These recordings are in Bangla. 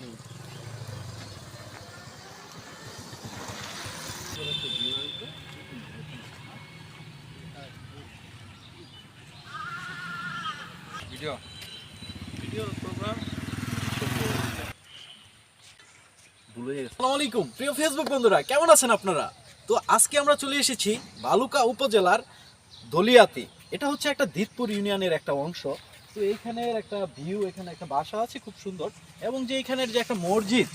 ভিডিও আসসালামু আলাইকুম প্রিয় ফেসবুক বন্ধুরা কেমন আছেন আপনারা? তো আজকে আমরা চলে এসেছি বালুকা উপজেলার দলিয়াতে। এটা হচ্ছে একটা দিতপুর ইউনিয়নের একটা অংশ। এইখানের একটা ভিউ এখানে একটা বাসা আছে খুব সুন্দর। এবং যে এখানের যে একটা মসজিদ,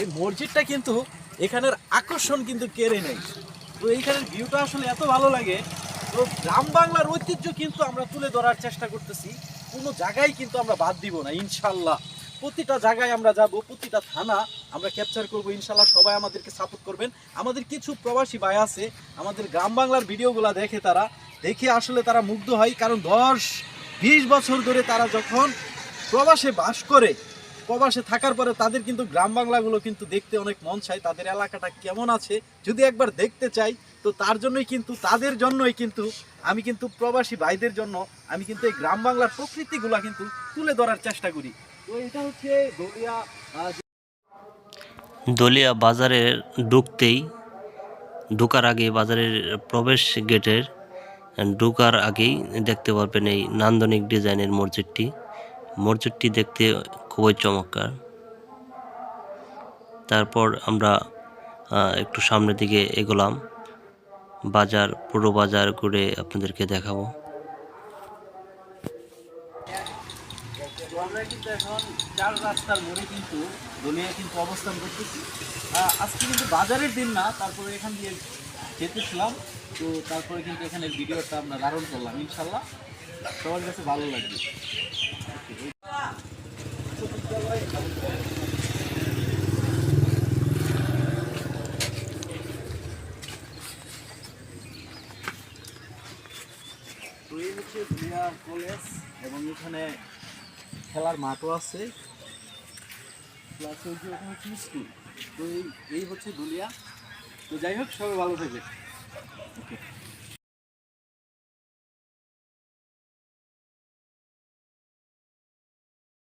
এই মসজিদটা কিন্তু এখানের আকর্ষণ কিন্তু কেড়ে নেই তো এইখানের ভিউটা আসলে এত ভালো লাগে। তো গ্রাম বাংলার ঐতিহ্য কিন্তু আমরা তুলে ধরার চেষ্টা করতেছি। কোনো জায়গায় কিন্তু আমরা বাদ দিব না, ইনশাল্লাহ। প্রতিটা জায়গায় আমরা যাব, প্রতিটা থানা আমরা ক্যাপচার করব, ইনশাল্লাহ সবাই আমাদেরকে সাপোর্ট করবেন। আমাদের কিছু প্রবাসী ভাই আছে, আমাদের গ্রাম বাংলার ভিডিওগুলো দেখে তারা, দেখে আসলে তারা মুগ্ধ হয়। কারণ দশ বিশ বছর ধরে তারা যখন প্রবাসে বাস করে, প্রবাসে থাকার পরে তাদের কিন্তু গ্রাম বাংলাগুলো কিন্তু দেখতে অনেক মন চায়, তাদের এলাকাটা কেমন আছে? যদি একবার দেখতে চাই, তো তার জন্যই কিন্তু, তাদের জন্যই কিন্তু, আমি কিন্তু প্রবাসী ভাইদের জন্য, আমি কিন্তু এই গ্রাম বাংলার প্রকৃতিগুলা কিন্তু তুলে ধরার চেষ্টা করি। তো এটা হচ্ছে দলিয়া দলিয়া বাজারে ঢুকতেই, ঢোকার আগে বাজারের প্রবেশ গেটের ঢোকার আগেই দেখতে পারবেন এই নান্দনিক ডিজাইনের মসজিদটি। মসজিদটি দেখতে খুবই চমৎকার। তারপর আমরা একটু সামনের দিকে এগোলাম। বাজার, পুরো বাজার ঘুরে আপনাদেরকে দেখাবো। তো এখন চার রাস্তার মোড়ে কিন্তু দলিয়া কিন্তু অবস্থান করতেছি। আজকে কিন্তু বাজারের দিন না, তারপরে এখান দিয়ে যেতেছিলাম। তো তারপরে কিন্তু এখানে ভিডিওটা আমরা ধারণ করলাম, ইনশাল্লাহ। সবার কাছে ভালো লাগবে। তো এই হচ্ছে কলেজ এবং এখানে খেলার মাঠও আছে। প্লাস ওই যে ওখানে হচ্ছে স্কুল তো এই এই হচ্ছে দুলিয়া। তো যাই হোক সবাই ভালো থাকবে ওকে